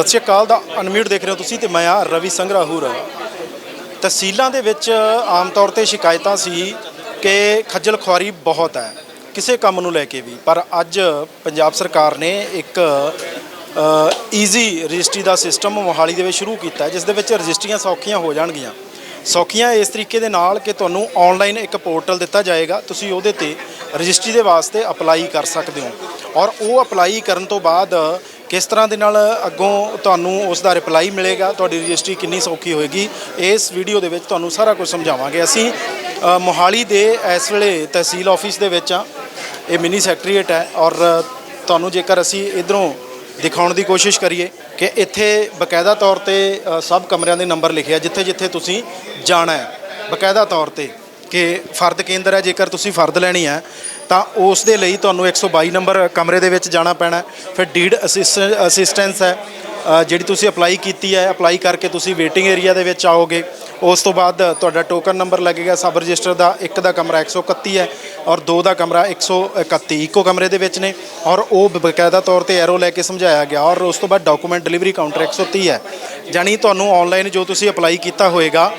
ਸਤਿ ਸ਼੍ਰੀ ਅਕਾਲ ਦਾ ਅਨਮਿਊਟ ਦੇਖ ਰਹੇ ਹੋ ਤੁਸੀਂ ਤੇ ਮੈਂ ਆ ਰਵੀ ਸੰਗਰਾਹੂਰ। ਤਹਿਸੀਲਾਂ ਦੇ ਵਿੱਚ ਆਮ ਤੌਰ ਤੇ ਸ਼ਿਕਾਇਤਾਂ ਸੀ ਕਿ ਖੱਜਲ ਖੁਆਰੀ ਬਹੁਤ ਹੈ, ਕਿਸੇ ਕੰਮ ਨੂੰ ਲੈ ਕੇ ਵੀ। ਪਰ ਅੱਜ ਪੰਜਾਬ ਸਰਕਾਰ ਨੇ ਇੱਕ ਈਜ਼ੀ ਰਜਿਸਟਰੀ ਦਾ ਸਿਸਟਮ ਮੋਹਾਲੀ ਦੇ ਵਿੱਚ ਸ਼ੁਰੂ ਕੀਤਾ ਜਿਸ ਦੇ ਵਿੱਚ ਰਜਿਸਟਰੀਆਂ ਸੌਖੀਆਂ ਹੋ ਜਾਣਗੀਆਂ। ਸੌਖੀਆਂ ਇਸ ਤਰੀਕੇ ਦੇ ਨਾਲ ਕਿ ਤੁਹਾਨੂੰ ਆਨਲਾਈਨ ਇੱਕ ਪੋਰਟਲ ਦਿੱਤਾ ਜਾਏਗਾ, ਤੁਸੀਂ ਉਹਦੇ ਤੇ ਰਜਿਸਟਰੀ ਦੇ ਵਾਸਤੇ ਅਪਲਾਈ ਕਰ ਸਕਦੇ ਹੋ। ਔਰ ਉਹ ਅਪਲਾਈ ਕਰਨ ਤੋਂ ਬਾਅਦ ਕਿਸ ਤਰ੍ਹਾਂ ਦੇ ਨਾਲ ਅੱਗੋਂ ਤੁਹਾਨੂੰ ਉਸ ਦਾ ਰਿਪਲਾਈ ਮਿਲੇਗਾ, ਤੁਹਾਡੀ ਰਜਿਸਟਰੀ ਕਿੰਨੀ ਸੌਖੀ ਹੋਏਗੀ, ਇਸ ਵੀਡੀਓ ਦੇ ਵਿੱਚ ਤੁਹਾਨੂੰ ਸਾਰਾ ਕੁਝ ਸਮਝਾਵਾਂਗੇ। ਅਸੀਂ ਮੋਹਾਲੀ ਦੇ ਇਸ ਵੇਲੇ ਤਹਿਸੀਲ ਆਫਿਸ ਦੇ ਵਿੱਚ ਆ ਇਹ ਮਿਨੀ ਸੈਕਟਰੀਏਟ ਹੈ ਔਰ ਤੁਹਾਨੂੰ ਜੇਕਰ ਅਸੀਂ ਇਧਰੋਂ ਦਿਖਾਉਣ ਦੀ ਕੋਸ਼ਿਸ਼ ਕਰੀਏ ਕਿ ਇੱਥੇ ਬਕਾਇਦਾ ਤੌਰ ਤੇ ਸਭ ਕਮਰਿਆਂ ਦੇ ਨੰਬਰ ਲਿਖੇ ਜਿੱਥੇ ਜਿੱਥੇ ਤੁਸੀਂ ਜਾਣਾ ਹੈ। ਬਕਾਇਦਾ ਤੌਰ ਤੇ ਕਿ ਫਰਦ ਕੇਂਦਰ ਹੈ, ਜੇਕਰ ਤੁਸੀਂ ਫਰਦ ਲੈਣੀ ਹੈ ਤਾਂ ਉਸ ਦੇ ਲਈ ਤੁਹਾਨੂੰ 122 ਨੰਬਰ ਕਮਰੇ ਦੇ ਵਿੱਚ ਜਾਣਾ ਪੈਣਾ ਫਿਰ ਡੀਡ ਅਸਿਸਟੈਂਸ ਹੈ। ਜਿਹੜੀ ਤੁਸੀਂ ਅਪਲਾਈ ਕੀਤੀ ਹੈ, ਅਪਲਾਈ ਕਰਕੇ ਤੁਸੀਂ ਵੇਟਿੰਗ ਏਰੀਆ ਦੇ ਵਿੱਚ ਆਓਗੇ। ਉਸ ਤੋਂ ਬਾਅਦ ਤੁਹਾਡਾ ਟੋਕਨ ਨੰਬਰ ਲੱਗੇਗਾ। ਸਬ ਰਜਿਸਟਰ ਦਾ ਇੱਕ ਦਾ ਕਮਰਾ 131 ਹੈ ਔਰ ਦੋ ਦਾ ਕਮਰਾ 131 ਇੱਕੋ ਕਮਰੇ ਦੇ ਵਿੱਚ ਨੇ। ਔਰ ਉਹ ਬਕਾਇਦਾ ਤੌਰ ਤੇ ਐਰੋ ਲੈ ਕੇ ਸਮਝਾਇਆ ਗਿਆ। ਔਰ ਉਸ ਤੋਂ ਬਾਅਦ ਡਾਕੂਮੈਂਟ ਡਿਲੀਵਰੀ ਕਾਊਂਟਰ 130 ਹੈ। ਜਾਣੀ ਤੁਹਾਨੂੰ ਆਨਲਾਈਨ ਜੋ ਤੁਸੀਂ ਅਪਲਾਈ ਕੀਤਾ ਹੋਏਗਾ,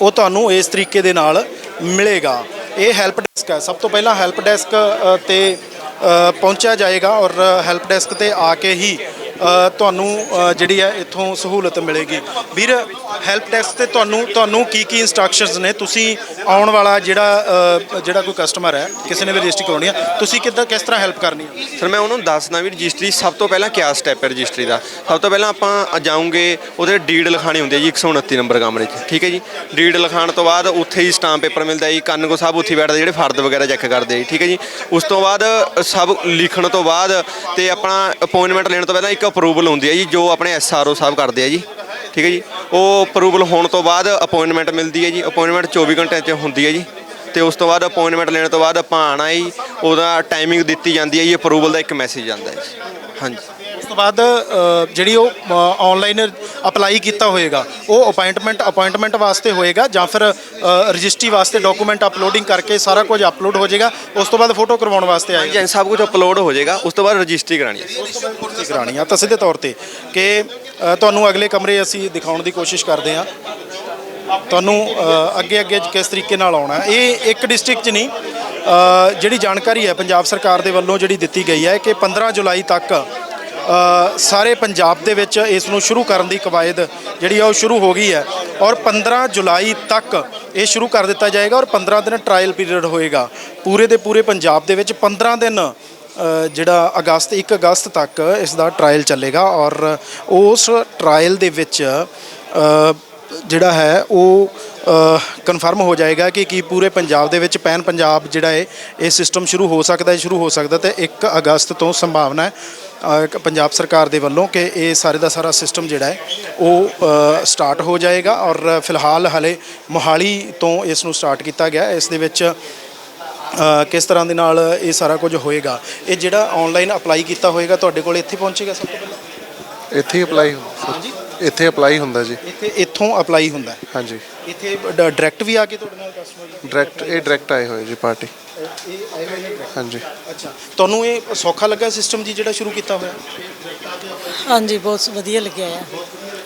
ਉਹ ਤੁਹਾਨੂੰ ਇਸ ਤਰੀਕੇ ਦੇ ਨਾਲ ਮਿਲੇਗਾ। ਇਹ ਹੈਲਪ ਡੈਸਕ ਹੈ। ਸਭ ਤੋਂ ਪਹਿਲਾਂ ਹੈਲਪ ਡੈਸਕ ਤੇ ਪਹੁੰਚਿਆ ਜਾਏਗਾ ਔਰ ਹੈਲਪ ਡੈਸਕ ਤੇ ਆ ਕੇ ਹੀ ਤੁਹਾਨੂੰ ਜਿਹੜੀ ਹੈ ਇੱਥੋਂ ਸਹੂਲਤ ਮਿਲੇਗੀ। ਵੀਰ ਹੈਲਪ ਡੈਸਕ ਤੇ ਤੁਹਾਨੂੰ ਤੁਹਾਨੂੰ ਕੀ ਕੀ ਇਨਸਟਰਕਸ਼ਨਸ ਨੇ? ਤੁਸੀਂ ਆਉਣ ਵਾਲਾ ਜਿਹੜਾ ਜਿਹੜਾ ਕੋਈ ਕਸਟਮਰ ਹੈ, ਕਿਸੇ ਨੇ ਵੀ ਰਜਿਸਟਰੀ ਕਰਾਉਣੀ ਹੈ, ਤੁਸੀਂ ਕਿੱਦਾਂ, ਕਿਸ ਤਰ੍ਹਾਂ ਹੈਲਪ ਕਰਨੀ ਹੈ? ਸਰ ਮੈਂ ਉਹਨੂੰ ਦੱਸਦਾ ਵੀ ਰਜਿਸਟਰੀ ਸਭ ਤੋਂ ਪਹਿਲਾਂ ਕਿਆ ਸਟੈਪ ਹੈ ਰਜਿਸਟਰੀ ਦਾ? ਸਭ ਤੋਂ ਪਹਿਲਾਂ ਆਪਾਂ ਜਾਉਂਗੇ ਉਹਦੇ ਡੀਡ ਲਿਖਾਣੀ ਹੁੰਦੀ ਹੈ ਜੀ 129 ਨੰਬਰ ਕਮਰੇ 'ਚ ਠੀਕ ਹੈ ਜੀ? ਡੀਡ ਲਿਖਾਣ ਤੋਂ ਬਾਅਦ ਉੱਥੇ ਹੀ ਸਟਾਂਪ ਪੇਪਰ ਮਿਲਦਾ ਜੀ, ਕੰਨਗੋ ਸਾਹਿਬ ਉੱਥੇ ਬੈਠਦੇ ਜਿਹੜੇ ਫਰਦ ਵਗੈਰਾ ਚੈੱਕ ਕਰਦੇ ਜੀ, ਠੀਕ ਹੈ ਜੀ? ਉਸ ਤੋਂ ਬਾਅਦ ਸਭ ਲਿਖਣ ਤੋਂ ਬਾਅਦ ਤੇ ਆਪਣਾ ਅਪਾਇੰਟਮੈਂਟ ਲੈਣ ਤੋਂ ਪਹਿਲਾਂ ਇੱਕ ਅਪਰੂਵਲ ਹੁੰਦੀ ਹੈ ਜੀ, ਜੋ ਆਪਣੇ ਐਸਆਰਓ ਸਾਹਿਬ ਕਰਦੇ ਆ ਜੀ, ਠੀਕ ਹੈ ਜੀ? ਉਹ ਅਪਰੂਵਲ ਹੋਣ ਤੋਂ ਬਾਅਦ ਅਪਾਇੰਟਮੈਂਟ ਮਿਲਦੀ ਹੈ ਜੀ ਅਪਾਇੰਟਮੈਂਟ 24 ਘੰਟਿਆਂ 'ਚ ਹੁੰਦੀ ਹੈ ਜੀ। ਤੇ ਉਸ ਤੋਂ ਬਾਅਦ ਅਪਾਇੰਟਮੈਂਟ ਲੈਣ ਤੋਂ ਬਾਅਦ ਆਪਾਂ ਆਣਾ ਜੀ, ਉਹਦਾ ਟਾਈਮਿੰਗ ਦਿੱਤੀ ਜਾਂਦੀ ਹੈ ਜੀ ਅਪਰੂਵਲ ਦਾ ਇੱਕ ਮੈਸੇਜ ਆਉਂਦਾ ਹੈ ਜੀ। ਹਾਂਜੀ। ਉਸ ਤੋਂ ਬਾਅਦ ਅ, ਜਿਹੜੀ ਉਹ ਆਨਲਾਈਨ ਅਪਲਾਈ ਕੀਤਾ ਹੋਏਗਾ ਉਹ ਅਪਾਇੰਟਮੈਂਟ ਅਪਾਇੰਟਮੈਂਟ ਵਾਸਤੇ ਹੋਏਗਾ ਜਾਂ ਫਿਰ ਰਜਿਸਟਰੀ ਵਾਸਤੇ ਡਾਕੂਮੈਂਟ ਅਪਲੋਡਿੰਗ ਕਰਕੇ ਸਾਰਾ ਕੁਝ ਅਪਲੋਡ ਹੋ ਜਾਏਗਾ ਉਸ ਤੋਂ ਬਾਅਦ ਫੋਟੋ ਕਰਵਾਉਣ ਵਾਸਤੇ ਆਏਗਾ ਜੀ ਸਭ ਕੁਝ ਅਪਲੋਡ ਹੋ ਜਾਏਗਾ ਉਸ ਤੋਂ ਬਾਅਦ ਰਜਿਸਟਰੀ ਕਰਾਣੀ ਹੈ ਭਰਤੀ ਕਰਾਣੀ ਆ ਤਾਂ ਸਿੱਧੇ ਤੌਰ ਤੇ ਕਿ ਅ, ਤੁਹਾਨੂੰ ਅਗਲੇ ਕਮਰੇ ਅਸੀਂ ਦਿਖਾਉਣ ਦੀ ਕੋਸ਼ਿਸ਼ ਕਰਦੇ ਹਾਂ ਤੁਹਾਨੂੰ ਅੱਗੇ ਅੱਗੇ ਕਿਸ ਤਰੀਕੇ ਨਾਲ ਆਉਣਾ ਹੈ। ਇਹ ਇੱਕ ਡਿਸਟ੍ਰਿਕਟ 'ਚ ਨਹੀਂ ਅ, ਜਿਹੜੀ ਜਾਣਕਾਰੀ ਹੈ ਪੰਜਾਬ ਸਰਕਾਰ ਦੇ ਵੱਲੋਂ ਜਿਹੜੀ ਦਿੱਤੀ ਗਈ ਹੈ ਕਿ 15 ਜੁਲਾਈ ਤੱਕ ਸਾਰੇ ਪੰਜਾਬ ਦੇ ਵਿੱਚ ਇਸ ਨੂੰ ਸ਼ੁਰੂ ਕਰਨ ਦੀ ਕਵਾਇਦ ਜਿਹੜੀ ਆ ਉਹ ਸ਼ੁਰੂ ਹੋ ਗਈ ਹੈ ਔਰ 15 ਜੁਲਾਈ ਤੱਕ ਇਹ ਸ਼ੁਰੂ ਕਰ ਦਿੱਤਾ ਜਾਏਗਾ ਔਰ 15 ਦਿਨ ਟ੍ਰਾਇਲ ਪੀਰੀਅਡ ਹੋਏਗਾ। ਪੂਰੇ ਦੇ ਪੂਰੇ ਪੰਜਾਬ ਦੇ ਵਿੱਚ 15 ਦਿਨ ਜਿਹੜਾ ਅਗਸਤ 1 ਅਗਸਤ ਤੱਕ ਇਸ ਦਾ ਟ੍ਰਾਇਲ ਚੱਲੇਗਾ ਔਰ ਉਸ ਟ੍ਰਾਇਲ ਦੇ ਵਿੱਚ ਜਿਹੜਾ ਹੈ ਉਹ ਕਨਫਰਮ ਹੋ ਜਾਏਗਾ ਕਿ ਕੀ ਪੂਰੇ ਪੰਜਾਬ ਦੇ ਵਿੱਚ ਪੈਨ ਪੰਜਾਬ ਜਿਹੜਾ ਹੈ ਇਹ ਸਿਸਟਮ ਸ਼ੁਰੂ ਹੋ ਸਕਦਾ ਹੈ ਸ਼ੁਰੂ ਹੋ ਸਕਦਾ ਤੇ 1 ਅਗਸਤ ਤੋਂ ਸੰਭਾਵਨਾ ਹੈ ਪੰਜਾਬ ਸਰਕਾਰ ਦੇ ਵੱਲੋਂ ਕਿ ਇਹ ਸਾਰੇ ਦਾ ਸਾਰਾ ਸਿਸਟਮ ਜਿਹੜਾ ਹੈ ਉਹ ਸਟਾਰਟ ਹੋ ਜਾਏਗਾ ਔਰ ਫਿਲਹਾਲ ਹਲੇ ਮੋਹਾਲੀ ਤੋਂ ਇਸ ਨੂੰ ਸਟਾਰਟ ਕੀਤਾ ਗਿਆ। ਇਸ ਦੇ ਵਿੱਚ ਕਿਸ ਤਰ੍ਹਾਂ ਦੇ ਨਾਲ ਇਹ ਸਾਰਾ ਕੁਝ ਹੋਏਗਾ? ਇਹ ਜਿਹੜਾ ਆਨਲਾਈਨ ਅਪਲਾਈ ਕੀਤਾ ਹੋਏਗਾ ਤੁਹਾਡੇ ਕੋਲ ਇੱਥੇ ਪਹੁੰਚੇਗਾ ਸਭ ਤੋਂ ਪਹਿਲਾਂ? ਇੱਥੇ ਅਪਲਾਈ ਹੁੰਦਾ ਇੱਥੇ ਅਪਲਾਈ ਹੁੰਦਾ ਜੀ। ਇੱਥੇ ਇੱਥੋਂ ਅਪਲਾਈ ਹੁੰਦਾ। ਹੈ। ਹਾਂਜੀ। ਇੱਥੇ ਡਾਇਰੈਕਟ ਵੀ ਆ ਕੇ ਤੁਹਾਡੇ ਨਾਲ ਕਸਟਮਰ ਡਾਇਰੈਕਟ ਇਹ ਡਾਇਰੈਕਟ ਆਏ ਹੋਏ ਜੀ ਪਾਰਟੀ ਇਹ ਆਏ ਹੋਏ ਨੇ direct? ਹਾਂਜੀ। ਅੱਛਾ। ਤੁਹਾਨੂੰ ਇਹ ਸੌਖਾ ਲੱਗਾ ਸਿਸਟਮ ਜੀ ਜਿਹੜਾ ਸ਼ੁਰੂ ਕੀਤਾ ਹੋਇਆ? ਹਾਂਜੀ ਬਹੁਤ ਵਧੀਆ ਲੱਗਿਆ ਆ।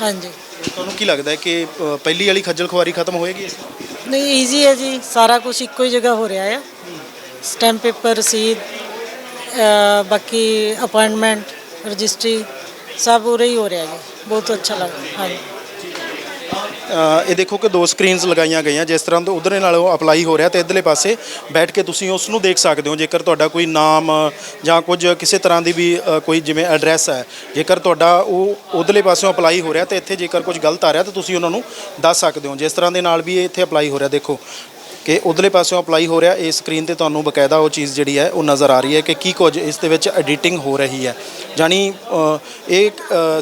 ਹਾਂਜੀ। ਤੁਹਾਨੂੰ ਕੀ ਲੱਗਦਾ ਹੈ ਕਿ ਅ, ਪਹਿਲੀ ਵਾਲੀ ਖੱਜਲ ਖੁਆਰੀ ਖਤਮ ਹੋਏਗੀ ਇਸ ਨਾਲ? ਨਹੀਂ ਈਜ਼ੀ ਹੈ ਜੀ। ਸਾਰਾ ਕੁਝ ਇੱਕੋ ਹੀ ਜਗ੍ਹਾ ਹੋ ਰਿਹਾ ਆ। ਸਟੈਂਪ ਪੇਪਰ ਰਸੀਦ ਬਾਕੀ ਅਪਾਇੰਟਮੈਂਟ ਰਜਿਸਟਰੀ ਸਭ ਉਰੇ ਹੀ ਹੋ ਰਿਹਾ ਜੀ। ਬਹੁਤ ਅੱਛਾ ਲੱਗਦਾ ਹਾਂਜੀ। ਅ, ਇਹ ਦੇਖੋ ਕਿ ਦੋ ਸਕਰੀਨਸ ਲਗਾਈਆਂ ਗਈਆਂ ਜਿਸ ਤਰ੍ਹਾਂ ਤੋਂ ਉਧਰਲੇ ਨਾਲ ਉਹ ਅਪਲਾਈ ਹੋ ਰਿਹਾ ਤੇ ਇਧਰਲੇ ਪਾਸੇ ਬੈਠ ਕੇ ਤੁਸੀਂ ਉਸ ਨੂੰ ਦੇਖ ਸਕਦੇ ਹੋ ਜੇਕਰ ਤੁਹਾਡਾ ਕੋਈ ਨਾਮ ਜਾਂ ਕੁਝ ਕਿਸੇ ਤਰ੍ਹਾਂ ਦੀ ਵੀ ਅ, ਕੋਈ ਜਿਵੇਂ ਐਡਰੈਸ ਹੈ ਜੇਕਰ ਤੁਹਾਡਾ ਉਹ ਉਧਰਲੇ ਪਾਸਿਓਂ ਅਪਲਾਈ ਹੋ ਰਿਹਾ ਤੇ ਇੱਥੇ ਜੇਕਰ ਕੁਝ ਗਲਤ ਆ ਰਿਹਾ ਤਾਂ ਤੁਸੀਂ ਉਹਨਾਂ ਨੂੰ ਦੱਸ ਸਕਦੇ ਹੋ। ਜਿਸ ਤਰ੍ਹਾਂ ਦੇ ਨਾਲ ਵੀ ਇਹ ਇੱਥੇ ਅਪਲਾਈ ਹੋ ਰਿਹਾ ਦੇਖੋ। ਕਿ ਉਧਰਲੇ ਪਾਸਿਓਂ ਅਪਲਾਈ ਹੋ ਰਿਹਾ, ਇਹ ਸਕਰੀਨ ਤੇ ਤੁਹਾਨੂੰ ਬਕਾਇਦਾ ਉਹ ਚੀਜ਼ ਜਿਹੜੀ ਹੈ, ਉਹ ਨਜ਼ਰ ਆ ਰਹੀ ਹੈ ਕਿ ਕੀ ਕੁਝ ਇਸ ਦੇ ਵਿੱਚ ਐਡੀਟਿੰਗ ਹੋ ਰਹੀ ਹੈ। ਜਾਨੀ ਇਹ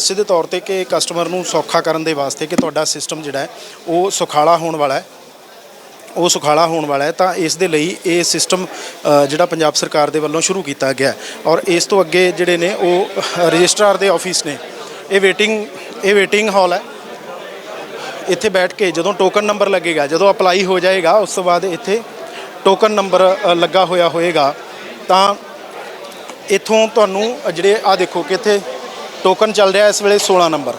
ਸਿੱਧੇ ਤੌਰ ਤੇ ਕਿ ਕਸਟਮਰ ਨੂੰ ਸੌਖਾ ਕਰਨ ਦੇ ਵਾਸਤੇ ਕਿ ਤੁਹਾਡਾ ਸਿਸਟਮ ਜਿਹੜਾ ਹੈ, ਉਹ ਸੁਖਾਲਾ ਹੋਣ ਵਾਲਾ ਹੈ। ਉਹ ਸੁਖਾਲਾ ਹੋਣ ਵਾਲਾ ਹੈ, ਤਾਂ ਇਸ ਦੇ ਲਈ ਇਹ ਸਿਸਟਮ ਜਿਹੜਾ ਪੰਜਾਬ ਸਰਕਾਰ ਦੇ ਵੱਲੋਂ ਸ਼ੁਰੂ ਕੀਤਾ ਗਿਆ ਔਰ ਇਸ ਤੋਂ ਅੱਗੇ ਜਿਹੜੇ ਨੇ, ਉਹ ਰਜਿਸਟਰਾਰ ਦੇ ਆਫਿਸ ਨੇ। ਇਹ ਵੇਟਿੰਗ ਇਹ ਵੇਟਿੰਗ ਹਾਲ ਹੈ। ਇੱਥੇ ਬੈਠ ਕੇ ਜਦੋਂ ਟੋਕਨ ਨੰਬਰ ਲੱਗੇਗਾ, ਜਦੋਂ ਅਪਲਾਈ ਹੋ ਜਾਏਗਾ, ਉਸ ਤੋਂ ਬਾਅਦ ਇੱਥੇ ਟੋਕਨ ਨੰਬਰ ਲੱਗਾ ਹੋਇਆ ਹੋਏਗਾ। ਤਾਂ ਇੱਥੋਂ ਤੁਹਾਨੂੰ ਜਿਹੜੇ ਆ ਦੇਖੋ ਕਿ ਇੱਥੇ ਟੋਕਨ ਚੱਲ ਰਿਹਾ ਇਸ ਵੇਲੇ 16 ਨੰਬਰ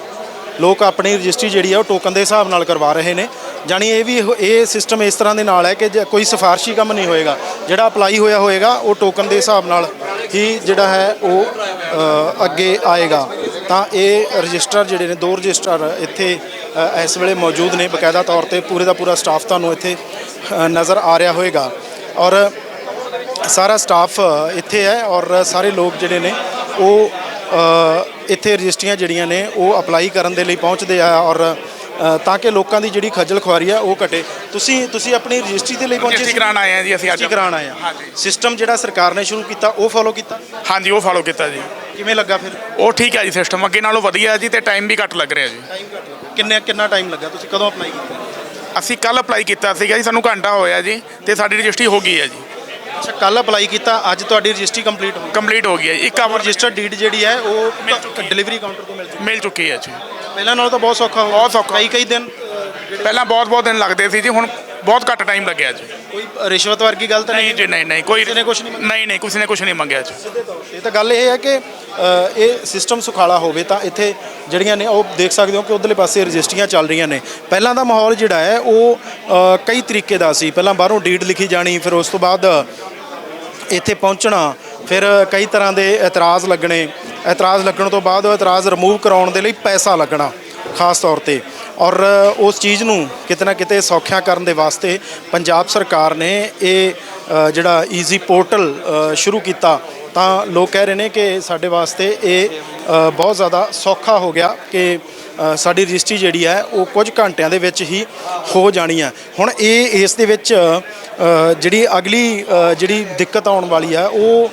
ਲੋਕ ਆਪਣੀ ਰਜਿਸਟਰੀ ਜਿਹੜੀ ਆ ਉਹ ਟੋਕਨ ਦੇ ਹਿਸਾਬ ਨਾਲ ਕਰਵਾ ਰਹੇ ਨੇ। ਜਾਣੀ ਇਹ ਵੀ ਇਹ ਸਿਸਟਮ ਇਸ ਤਰ੍ਹਾਂ ਦੇ ਨਾਲ ਹੈ ਕਿ ਜੇ ਕੋਈ ਸਿਫਾਰਸ਼ੀ ਕੰਮ ਨਹੀਂ ਹੋਏਗਾ। ਜਿਹੜਾ ਅਪਲਾਈ ਹੋਇਆ ਹੋਏਗਾ, ਉਹ ਟੋਕਨ ਦੇ ਹਿਸਾਬ ਨਾਲ ਹੀ ਜਿਹੜਾ ਹੈ ਉਹ ਅੱਗੇ ਆਏਗਾ। ਤਾਂ ਇਹ ਰਜਿਸਟਰ ਜਿਹੜੇ ਨੇ, ਦੋ ਰਜਿਸਟਰ ਇੱਥੇ ਇਸ ਵੇਲੇ ਮੌਜੂਦ ਨੇ ਬਕਾਇਦਾ ਤੌਰ ਤੇ ਪੂਰੇ ਦਾ ਪੂਰਾ ਸਟਾਫ ਤੁਹਾਨੂੰ ਇੱਥੇ ਨਜ਼ਰ ਆ ਰਿਹਾ ਹੋਏਗਾ। ਔਰ ਸਾਰਾ ਸਟਾਫ ਇੱਥੇ ਹੈ ਔਰ ਸਾਰੇ ਲੋਕ ਜਿਹੜੇ ਨੇ ਉਹ ਇੱਥੇ ਰਜਿਸਟਰੀਆਂ ਜਿਹੜੀਆਂ ਨੇ ਉਹ ਅਪਲਾਈ ਕਰਨ ਦੇ ਲਈ ਪਹੁੰਚਦੇ ਆ ਔਰ ਤਾਂ ਕਿ ਲੋਕਾਂ ਦੀ ਜਿਹੜੀ ਖੱਜਲ ਖੁਆਰੀ ਆ ਉਹ ਘਟੇ। ਤੁਸੀਂ ਤੁਸੀਂ ਆਪਣੀ ਰਜਿਸਟਰੀ ਦੇ ਲਈ ਪਹੁੰਚੇ ਰਜਿਸਟਰੀ ਕਰਾਉਣ ਆਏ ਆ ਜੀ ਅਸੀਂ ਅੱਜ ਕਰਾਉਣ ਆਏ ਆ ਹਾਂਜੀ। ਸਿਸਟਮ ਜਿਹੜਾ ਸਰਕਾਰ ਨੇ ਸ਼ੁਰੂ ਕੀਤਾ ਉਹ ਫੋਲੋ ਕੀਤਾ? ਹਾਂਜੀ ਉਹ ਫਾਲੋ ਕੀਤਾ ਜੀ। ਕਿਵੇਂ ਲੱਗਾ ਫਿਰ? ਉਹ ਠੀਕ ਹੈ ਜੀ ਸਿਸਟਮ ਅੱਗੇ ਨਾਲੋਂ ਵਧੀਆ ਹੈ ਜੀ ਤੇ ਟਾਈਮ ਵੀ ਘੱਟ ਲੱਗ ਰਿਹਾ ਜੀ। ਟਾਈਮ ਘੱਟ ਲੱਗਾ ਕਿੰਨੇ ਕਿੰਨਾ ਟਾਈਮ ਲੱਗਾ? ਤੁਸੀਂ ਕਦੋਂ ਅਪਲਾਈ ਕੀਤਾ? ਅਸੀਂ ਕੱਲ ਅਪਲਾਈ ਕੀਤਾ ਸੀਗਾ ਜੀ ਸਾਨੂੰ ਘੰਟਾ ਹੋਇਆ ਜੀ ਤੇ ਸਾਡੀ ਰਜਿਸਟਰੀ ਹੋ ਗਈ ਹੈ ਜੀ। ਅੱਛਾ ਕੱਲ ਅਪਲਾਈ ਕੀਤਾ ਅੱਜ ਤੁਹਾਡੀ ਰਜਿਸਟਰੀ ਕੰਪਲੀਟ ਹੋ ਗਈ। ਕੰਪਲੀਟ ਹੋ ਗਈ ਹੈ ਜੀ। ਇੱਕ ਆਵਰ ਰਜਿਸਟਰ ਡੀਡ ਜਿਹੜੀ ਹੈ ਉਹ। ਡਿਲੀਵਰੀ ਕਾਊਂਟਰ ਤੋਂ ਮਿਲ ਚੁੱਕੀ ਮਿਲ ਚੁੱਕੀ ਹੈ ਜੀ। ਪਹਿਲਾਂ ਨਾਲੋਂ ਤਾਂ ਬਹੁਤ ਸੌਖਾ ਹੋ ਬਹੁਤ ਸੌਖਾ। ਕਈ ਕਈ ਦਿਨ ਪਹਿਲਾਂ ਬਹੁਤ ਬਹੁਤ ਦਿਨ ਲੱਗਦੇ ਸੀ ਜੀ ਹੁਣ ਬਹੁਤ ਘੱਟ ਟਾਈਮ ਲੱਗਿਆ ਜੀ ਕੋਈ ਰਿਸ਼ਵਤ ਵਰਗੀ ਗੱਲ ਤਾਂ ਨਹੀਂ ਨਹੀਂ ਜੀ ਨਹੀਂ ਨਹੀਂ ਕੋਈ ਕਿਸੇ ਨੇ ਕੁਛ ਨਹੀਂ? ਨਹੀਂ ਨਹੀਂ ਕਿਸੇ ਨੇ ਕੁਝ ਨਹੀਂ ਮੰਗਿਆ ਜੀ ਇਹ ਤਾਂ ਗੱਲ ਇਹ ਹੈ ਕਿ ਅ, ਇਹ ਸਿਸਟਮ ਸੁਖਾਲਾ ਹੋਵੇ ਤਾਂ ਇੱਥੇ ਜਿਹੜੀਆਂ ਨੇ ਉਹ ਦੇਖ ਸਕਦੇ ਹੋ ਕਿ ਉਧਰਲੇ ਪਾਸੇ ਰਜਿਸਟਰੀਆਂ ਚੱਲ ਰਹੀਆਂ ਨੇ। ਪਹਿਲਾਂ ਦਾ ਮਾਹੌਲ ਜਿਹੜਾ ਹੈ ਉਹ ਅ, ਕਈ ਤਰੀਕੇ ਦਾ ਸੀ। ਪਹਿਲਾਂ ਬਾਹਰੋਂ ਡੀਡ ਲਿਖੀ ਜਾਣੀ ਫਿਰ ਉਸ ਤੋਂ ਬਾਅਦ ਇੱਥੇ ਪਹੁੰਚਣਾ ਫਿਰ ਕਈ ਤਰ੍ਹਾਂ ਦੇ ਇਤਰਾਜ਼ ਲੱਗਣੇ। ਇਤਰਾਜ਼ ਲੱਗਣ ਤੋਂ ਬਾਅਦ ਉਹ ਇਤਰਾਜ਼ ਰਿਮੂਵ ਕਰਾਉਣ ਦੇ ਲਈ ਪੈਸਾ ਲੱਗਣਾ ਖਾਸ ਤੌਰ ਤੇ। ਔਰ ਉਸ ਚੀਜ਼ ਨੂੰ ਕਿਤੇ ਨਾ ਕਿਤੇ ਸੌਖਿਆ ਕਰਨ ਦੇ ਵਾਸਤੇ ਪੰਜਾਬ ਸਰਕਾਰ ਨੇ ਇਹ ਜਿਹੜਾ ਈਜ਼ੀ ਪੋਰਟਲ ਸ਼ੁਰੂ ਕੀਤਾ। ਤਾਂ ਲੋਕ ਕਹਿ ਰਹੇ ਨੇ ਕਿ ਸਾਡੇ ਵਾਸਤੇ ਇਹ ਬਹੁਤ ਜ਼ਿਆਦਾ ਸੌਖਾ ਹੋ ਗਿਆ ਕਿ ਸਾਡੀ ਰਜਿਸਟਰੀ ਜਿਹੜੀ ਹੈ ਉਹ ਕੁਝ ਘੰਟਿਆਂ ਦੇ ਵਿੱਚ ਹੀ ਹੋ ਜਾਣੀ ਹੈ। ਹੁਣ ਇਹ, ਇਸ ਦੇ ਵਿੱਚ ਜਿਹੜੀ ਅਗਲੀ ਜਿਹੜੀ ਦਿੱਕਤ ਆਉਣ ਵਾਲੀ ਹੈ ਉਹ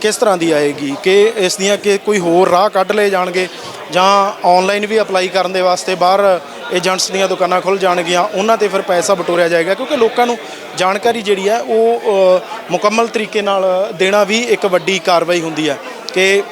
ਕਿਸ ਤਰ੍ਹਾਂ ਦੀ ਆਏਗੀ? ਕਿ ਇਸ ਦੀਆਂ ਕਿ ਕੋਈ ਹੋਰ ਰਾਹ ਕੱਢ ਲਏ ਜਾਣਗੇ ਜਾਂ ਆਨਲਾਈਨ ਵੀ ਅਪਲਾਈ ਕਰਨ ਦੇ ਵਾਸਤੇ ਬਾਹਰ ਏਜੰਟਸ ਦੀਆਂ ਦੁਕਾਨਾਂ ਖੁੱਲ ਜਾਣਗੀਆਂ ਉਹਨਾਂ ਤੇ ਫਿਰ ਪੈਸਾ ਬਟੋਰਿਆ ਜਾਏਗਾ ਕਿਉਂਕਿ ਲੋਕਾਂ ਨੂੰ ਜਾਣਕਾਰੀ ਜਿਹੜੀ ਹੈ ਉਹ ਮੁਕੰਮਲ ਤਰੀਕੇ ਨਾਲ ਦੇਣਾ ਵੀ ਇੱਕ ਵੱਡੀ ਕਾਰਵਾਈ ਹੁੰਦੀ ਹੈ ਕਿ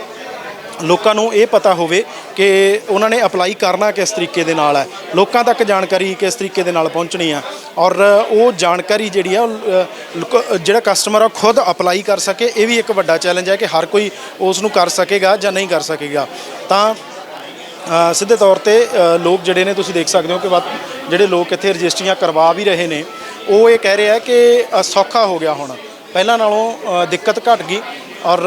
ਲੋਕਾਂ ਨੂੰ ਇਹ ਪਤਾ ਹੋਵੇ ਕਿ ਉਹਨਾਂ ਨੇ ਅਪਲਾਈ ਕਰਨਾ ਕਿਸ ਤਰੀਕੇ ਦੇ ਨਾਲ ਹੈ। ਲੋਕਾਂ ਤੱਕ ਜਾਣਕਾਰੀ ਕਿਸ ਤਰੀਕੇ ਦੇ ਨਾਲ ਪਹੁੰਚਣੀ ਆ ਔਰ ਉਹ ਜਾਣਕਾਰੀ ਜਿਹੜੀ ਆ ਉਹ, ਜਿਹੜਾ ਕਸਟਮਰ ਆ ਉਹ ਖੁਦ ਅਪਲਾਈ ਕਰ ਸਕੇ ਇਹ ਵੀ ਇੱਕ ਵੱਡਾ ਚੈਲੰਜ ਹੈ ਕਿ ਹਰ ਕੋਈ ਉਸ ਨੂੰ ਕਰ ਸਕੇਗਾ ਜਾਂ ਨਹੀਂ ਕਰ ਸਕੇਗਾ। ਤਾਂ ਸਿੱਧੇ ਤੌਰ ਤੇ ਲੋਕ ਜਿਹੜੇ ਨੇ, ਤੁਸੀਂ ਦੇਖ ਸਕਦੇ ਹੋ ਕਿ ਵੱਧ- ਜਿਹੜੇ ਲੋਕ ਇੱਥੇ ਰਜਿਸਟਰੀਆਂ ਕਰਵਾ ਵੀ ਰਹੇ ਨੇ, ਉਹ ਇਹ ਕਹਿ ਰਹੇ ਆ ਕਿ ਸੌਖਾ ਹੋ ਗਿਆ ਹੁਣ। ਪਹਿਲਾਂ ਨਾਲੋਂ ਦਿੱਕਤ ਘਟ ਗਈ। ਔਰ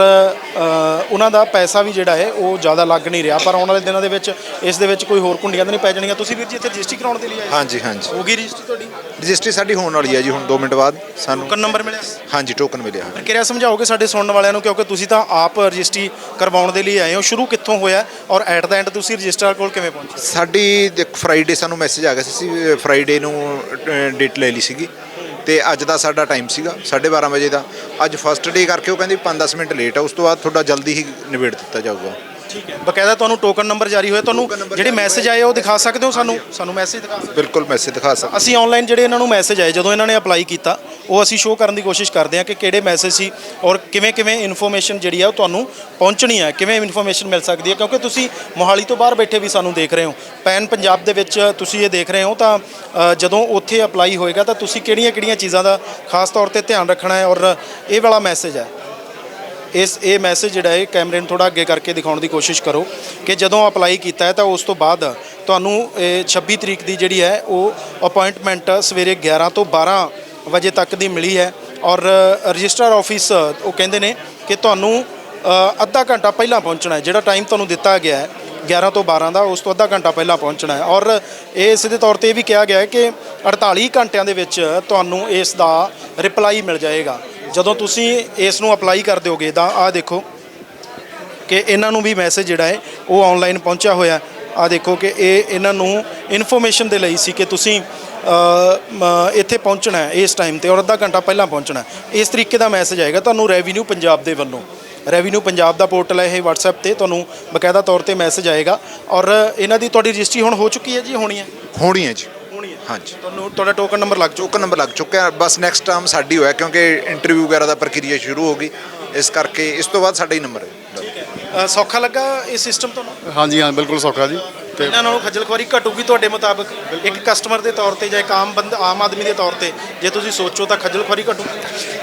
ਉਹਨਾਂ ਦਾ ਪੈਸਾ ਵੀ ਜਿਹੜਾ ਹੈ ਉਹ ਜ਼ਿਆਦਾ ਲੱਗ ਨਹੀਂ ਰਿਹਾ। ਪਰ ਆਉਣ ਵਾਲੇ ਦਿਨਾਂ ਦੇ ਵਿੱਚ ਇਸ ਦੇ ਵਿੱਚ ਕੋਈ ਹੋਰ ਕੁੰਡੀਆਂ ਤਾਂ ਨਹੀਂ ਪੈ ਜਾਣੀਆਂ। ਤੁਸੀਂ ਵੀਰ ਜੀ ਇੱਥੇ ਰਜਿਸਟਰੀ ਕਰਾਉਣ ਦੇ ਲਈ ਆਏ ਹਾਂਜੀ ਹਾਂਜੀ। ਹੋ ਗਈ ਰਜਿਸਟਰੀ ਤੁਹਾਡੀ? ਰਜਿਸਟਰੀ ਸਾਡੀ ਹੋਣ ਵਾਲੀ ਹੈ ਜੀ ਹੁਣ 2 ਮਿੰਟ ਬਾਅਦ ਸਾਨੂੰ। ਟੋਕਨ ਨੰਬਰ ਮਿਲਿਆ ਹਾਂਜੀ ਟੋਕਨ ਮਿਲਿਆ। ਕਿਰਿਆ ਸਮਝਾਓਗੇ ਸਾਡੇ ਸੁਣਨ ਵਾਲਿਆਂ ਨੂੰ ਕਿਉਂਕਿ ਤੁਸੀਂ ਤਾਂ ਆਪ ਰਜਿਸਟਰੀ ਕਰਵਾਉਣ ਦੇ ਲਈ ਆਏ ਹੋ। ਸ਼ੁਰੂ ਕਿੱਥੋਂ ਹੋਇਆ ਔਰ ਐਟ ਦਾ ਐਂਡ ਤੁਸੀਂ ਰਜਿਸਟਰ ਕੋਲ ਕਿਵੇਂ ਪਹੁੰਚੇ? ਸਾਡੀ ਫਰਾਈਡੇ ਸਾਨੂੰ ਮੈਸੇਜ ਆ ਗਿਆ ਸੀ ਫਰਾਈਡੇ ਨੂੰ ਡੇਟ ਲੈ ਲਈ ਸੀਗੀ। ਤੇ ਅੱਜ ਦਾ ਸਾਡਾ ਟਾਈਮ ਸੀਗਾ 12:30 ਵਜੇ ਦਾ। ਅੱਜ ਫਸਟ ਡੇ ਕਰਕੇ ਉਹ ਕਹਿੰਦੇ 5-10 ਮਿੰਟ ਲੇਟ ਆ, ਉਸ ਤੋਂ ਬਾਅਦ ਤੁਹਾਡਾ ਜਲਦੀ ਹੀ ਨਿਬੇੜ ਦਿੱਤਾ ਜਾਊਗਾ। ਠੀਕ ਹੈ। ਬਕਾਇਦਾ ਤੁਹਾਨੂੰ ਟੋਕਨ ਨੰਬਰ ਜਾਰੀ ਹੋਇਆ ਤੁਹਾਨੂੰ ਜਿਹੜੇ ਮੈਸੇਜ ਆਏ ਉਹ ਦਿਖਾ ਸਕਦੇ ਹੋ ਸਾਨੂੰ? ਸਾਨੂੰ ਮੈਸੇਜ ਦਿਖਾ ਸਕਦੇ? ਬਿਲਕੁਲ ਮੈਸੇਜ ਦਿਖਾ ਸਕਦੇ ਅਸੀਂ ਆਨਲਾਈਨ ਜਿਹੜੇ ਇਹਨਾਂ ਨੂੰ ਮੈਸੇਜ ਆਏ ਜਦੋਂ ਇਹਨਾਂ ਨੇ ਅਪਲਾਈ ਕੀਤਾ ਉਹ ਅਸੀਂ ਸ਼ੋਅ ਕਰਨ ਦੀ ਕੋਸ਼ਿਸ਼ ਕਰਦੇ ਹਾਂ ਕਿ ਕਿਹੜੇ ਮੈਸੇਜ ਸੀ ਔਰ ਕਿਵੇਂ ਕਿਵੇਂ ਇਨਫੋਰਮੇਸ਼ਨ ਜਿਹੜੀ ਆ ਉਹ ਤੁਹਾਨੂੰ ਪਹੁੰਚਣੀ ਹੈ ਕਿਵੇਂ ਇਨਫੋਰਮੇਸ਼ਨ ਮਿਲ ਸਕਦੀ ਹੈ ਕਿਉਂਕਿ ਤੁਸੀਂ ਮੋਹਾਲੀ ਤੋਂ ਬਾਹਰ ਬੈਠੇ ਵੀ ਸਾਨੂੰ ਦੇਖ ਰਹੇ ਹੋ। ਪੈਨ ਪੰਜਾਬ ਦੇ ਵਿੱਚ ਤੁਸੀਂ ਇਹ ਦੇਖ ਰਹੇ ਹੋ ਤਾਂ ਜਦੋਂ ਉੱਥੇ ਅਪਲਾਈ ਹੋਏਗਾ ਤਾਂ ਤੁਸੀਂ ਕਿਹੜੀਆਂ ਕਿਹੜੀਆਂ ਚੀਜ਼ਾਂ ਦਾ ਖਾਸ ਤੌਰ ਤੇ ਧਿਆਨ ਰੱਖਣਾ ਹੈ ਔਰ ਇਹ ਵਾਲਾ ਮੈਸੇਜ ਹੈ। ਇਸ, ਇਹ ਮੈਸੇਜ ਜਿਹੜਾ ਹੈ, ਕੈਮਰੇ ਨੂੰ ਥੋੜਾ ਅੱਗੇ ਕਰਕੇ ਦਿਖਾਉਣ ਦੀ ਕੋਸ਼ਿਸ਼ ਕਰੋ ਕਿ ਜਦੋਂ ਅਪਲਾਈ ਕੀਤਾ ਹੈ ਤਾਂ ਉਸ ਤੋਂ ਬਾਅਦ ਤੁਹਾਨੂੰ, ਇਹ 26 ਤਰੀਕ ਦੀ ਜਿਹੜੀ ਹੈ, ਉਹ ਅਪਾਇੰਟਮੈਂਟ ਸਵੇਰੇ 11 ਤੋਂ 12 ਵਜੇ ਤੱਕ ਦੀ ਮਿਲੀ ਹੈ ਔਰ ਰਜਿਸਟਰ ਆਫਿਸ, ਉਹ ਕਹਿੰਦੇ ਨੇ ਕਿ ਤੁਹਾਨੂੰ ਅੱਧਾ ਘੰਟਾ ਪਹਿਲਾਂ ਪਹੁੰਚਣਾ ਹੈ, ਜਿਹੜਾ ਟਾਈਮ ਤੁਹਾਨੂੰ ਦਿੱਤਾ ਗਿਆ ਹੈ 11 ਤੋਂ 12 ਦਾ, ਉਸ ਤੋਂ ਅੱਧਾ ਘੰਟਾ ਪਹਿਲਾਂ ਪਹੁੰਚਣਾ ਹੈ ਔਰ ਇਹ ਸਿੱਧੇ ਤੌਰ ਤੇ ਇਹ ਵੀ ਕਿਹਾ ਗਿਆ ਹੈ ਕਿ 48 ਘੰਟਿਆਂ ਦੇ ਵਿੱਚ ਤੁਹਾਨੂੰ ਇਸ ਦਾ ਰਿਪਲਾਈ ਮਿਲ ਜਾਏਗਾ। ਜਦੋਂ ਤੁਸੀਂ ਇਸ ਨੂੰ ਅਪਲਾਈ ਕਰ ਦਿਓਗੇ ਤਾਂ ਆਹ ਦੇਖੋ ਕਿ ਇਹਨਾਂ ਨੂੰ ਵੀ ਮੈਸੇਜ ਜਿਹੜਾ ਹੈ, ਉਹ ਆਨਲਾਈਨ ਪਹੁੰਚਿਆ ਹੋਇਆ ਆ ਦੇਖੋ ਕਿ ਇਹ ਇਹਨਾਂ ਨੂੰ ਇਨਫੋਰਮੇਸ਼ਨ ਦੇ ਲਈ ਸੀ ਕਿ ਤੁਸੀਂ ਇੱਥੇ ਪਹੁੰਚਣਾ ਹੈ ਇਸ ਟਾਈਮ ਤੇ ਔਰ ਅੱਧਾ ਘੰਟਾ ਪਹਿਲਾਂ ਪਹੁੰਚਣਾ ਇਸ ਤਰੀਕੇ ਦਾ ਮੈਸੇਜ ਆਏਗਾ ਤੁਹਾਨੂੰ ਰੈਵਨਿਊ ਪੰਜਾਬ ਦੇ ਵੱਲੋਂ। ਰੈਵਨਿਊ ਪੰਜਾਬ ਦਾ ਪੋਰਟਲ ਹੈ ਇਹ WhatsApp ਤੇ ਤੁਹਾਨੂੰ ਬਕਾਇਦਾ ਤੌਰ ਤੇ ਮੈਸੇਜ ਆਏਗਾ। ਔਰ ਇਹਨਾਂ ਦੀ ਤੁਹਾਡੀ ਰਜਿਸਟਰੀ ਹੁਣ ਹੋ ਚੁੱਕੀ ਹੈ ਜੀ, ਹੋਣੀ ਹੈ? ਹੋਣੀ ਹੈ ਜੀ। ਹਾਂਜੀ। ਤੁਹਾਨੂੰ ਤੁਹਾਡਾ ਟੋਕਨ ਨੰਬਰ ਲੱਗ ਚੁੱਕਾ ਟੋਕਨ ਨੰਬਰ ਲੱਗ ਚੁੱਕਿਆ। ਹੈ, ਬਸ ਨੈਕਸਟ ਟਰਮ ਸਾਡੀ ਹੋਇਆ ਕਿਉਂਕਿ ਇੰਟਰਵਿਊ ਵਗੈਰਾ ਦਾ ਪ੍ਰਕਿਰਿਆ ਸ਼ੁਰੂ ਹੋ ਗਈ। ਇਸ ਕਰਕੇ ਇਸ ਤੋਂ ਬਾਅਦ ਸਾਡਾ ਹੀ ਨੰਬਰ ਹੈ। ਸੌਖਾ ਲੱਗਾ ਇਹ ਸਿਸਟਮ ਤੁਹਾਨੂੰ? ਹਾਂਜੀ ਹਾਂ ਬਿਲਕੁਲ ਸੌਖਾ ਜੀ। ਤੇ ਇਹਨਾਂ ਨਾਲੋਂ ਖੱਜਲ ਖੁਆਰੀ ਘਟੂਗੀ ਤੁਹਾਡੇ ਮੁਤਾਬਕ? ਇੱਕ ਕਸਟਮਰ ਦੇ ਤੌਰ ਤੇ ਜਾਂ ਇੱਕ ਆਮ ਬੰਦ ਆਮ ਆਦਮੀ ਦੇ ਤੌਰ ਤੇ ਜੇ ਤੁਸੀਂ ਸੋਚੋ ਤਾਂ ਖੱਜਲ ਖੁਆਰੀ ਘਟੂਗੀ।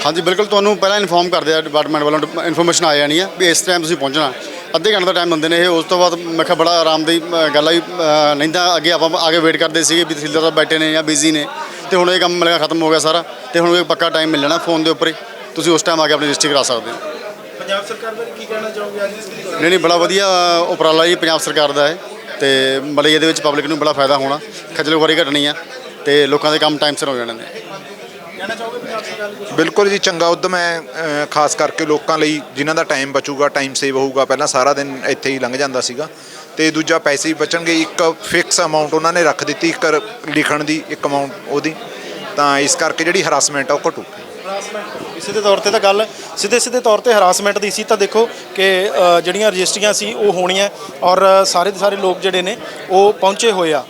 ਹਾਂਜੀ ਬਿਲਕੁਲ ਤੁਹਾਨੂੰ ਪਹਿਲਾਂ ਇਨਫੋਰਮ ਕਰਦੇ ਆ ਡਿਪਾਰਟਮੈਂਟ ਵੱਲੋਂ ਇਨਫੋਰਮੇਸ਼ਨ ਆ ਜਾਣੀ ਹੈ ਵੀ ਇਸ ਟਾਈਮ ਤੁਸੀਂ ਪਹੁੰਚਣਾ। ਅੱਧੇ ਘੰਟੇ ਦਾ ਟਾਈਮ ਦਿੰਦੇ ਨੇ ਇਹ ਉਸ ਤੋਂ ਬਾਅਦ ਮੈਂ ਕਿਹਾ ਬੜਾ ਆਰਾਮ ਦੀ ਗੱਲ ਆ ਨਹੀਂ ਤਾਂ ਅੱਗੇ ਆਪਾਂ ਆਗੇ ਵੇਟ ਕਰਦੇ ਸੀਗੇ ਵੀ ਤਹਿਸੀਲਦਾਰ ਸਾਹਿਬ ਬੈਠੇ ਨੇ ਜਾਂ ਬਿਜ਼ੀ ਨੇ ਤੇ ਹੁਣ ਇਹ ਕੰਮ ਮਿਲਿਆ ਖਤਮ ਹੋ ਗਿਆ ਸਾਰਾ ਤੇ ਹੁਣ ਇਹ ਪੱਕਾ ਟਾਈਮ ਮਿਲ ਜਾਣਾ ਫੋਨ ਦੇ ਉੱਪਰ ਹੀ। ਤੁਸੀਂ ਉਸ ਟਾਈਮ ਆ ਕੇ ਆਪਣੀ ਰਜਿਸਟਰੀ ਕਰਾ ਸਕਦੇ ਹੋ। ਪੰਜਾਬ ਸਰਕਾਰ ਬਾਰੇ ਕੀ ਕਹਿਣਾ ਚਾਹੋਗੇ ਅੱਜ ਇਸ ਨਹੀਂ ਨਹੀਂ ਬੜਾ ਵਧੀਆ ਉਪਰਾਲਾ ਜੀ ਪੰਜਾਬ ਸਰਕਾਰ ਦਾ ਹੈ ਤੇ ਬੜੇ ਇਹਦੇ ਵਿੱਚ ਪਬਲਿਕ ਨੂੰ ਬੜਾ ਫਾਇਦਾ ਹੋਣਾ ਖੱਜਲ ਖੁਆਰੀ ਘਟਣੀ ਆ ਤੇ ਲੋਕਾਂ ਦੇ ਕੰਮ ਟਾਈਮ ਸਿਰ ਹੋ ਜਾਣੇ ਨੇ। ਕਹਿਣਾ ਚਾਹੋਗੇ ਬਿਲਕੁਲ ਜੀ, ਚੰਗਾ ਉਦਮ ਹੈ ਖਾਸ ਕਰਕੇ ਲੋਕਾਂ ਲਈ ਜਿਨ੍ਹਾਂ ਦਾ ਟਾਈਮ ਬਚੂਗਾ ਟਾਈਮ ਸੇਵ ਹੋਊਗਾ। ਪਹਿਲਾਂ ਸਾਰਾ ਦਿਨ ਇੱਥੇ ਹੀ ਲੰਘ ਜਾਂਦਾ ਸੀਗਾ ਤੇ ਦੂਜਾ ਪੈਸੇ ਵੀ ਬਚਣਗੇ। ਇੱਕ ਫਿਕਸ ਅਮਾਉਂਟ ਉਹਨਾਂ ਨੇ ਰੱਖ ਦਿੱਤੀ, ਇੱਕ ਲਿਖਣ ਦੀ ਇੱਕ ਅਮਾਉਂਟ ਉਹਦੀ। ਤਾਂ ਇਸ ਕਰਕੇ ਜਿਹੜੀ ਹਰਾਸਮੈਂਟ ਆ, ਉਹ ਘਟੂ। ਕਿਸੇ ਦੇ ਤੌਰ ਤੇ ਤਾਂ ਗੱਲ, ਸਿੱਧੇ ਸਿੱਧੇ ਤੌਰ ਤੇ ਹਰਾਸਮੈਂਟ ਦੀ ਸੀ ਤਾਂ ਦੇਖੋ ਕਿ ਜਿਹੜੀਆਂ ਰਜਿਸਟਰੀਆਂ ਸੀ, ਉਹ ਹੋਣੀਆਂ ਔਰ ਸਾਰੇ ਦੇ ਸਾਰੇ ਲੋਕ ਜਿਹੜੇ ਨੇ, ਉਹ ਪਹੁੰਚੇ ਹੋਏ ਆ।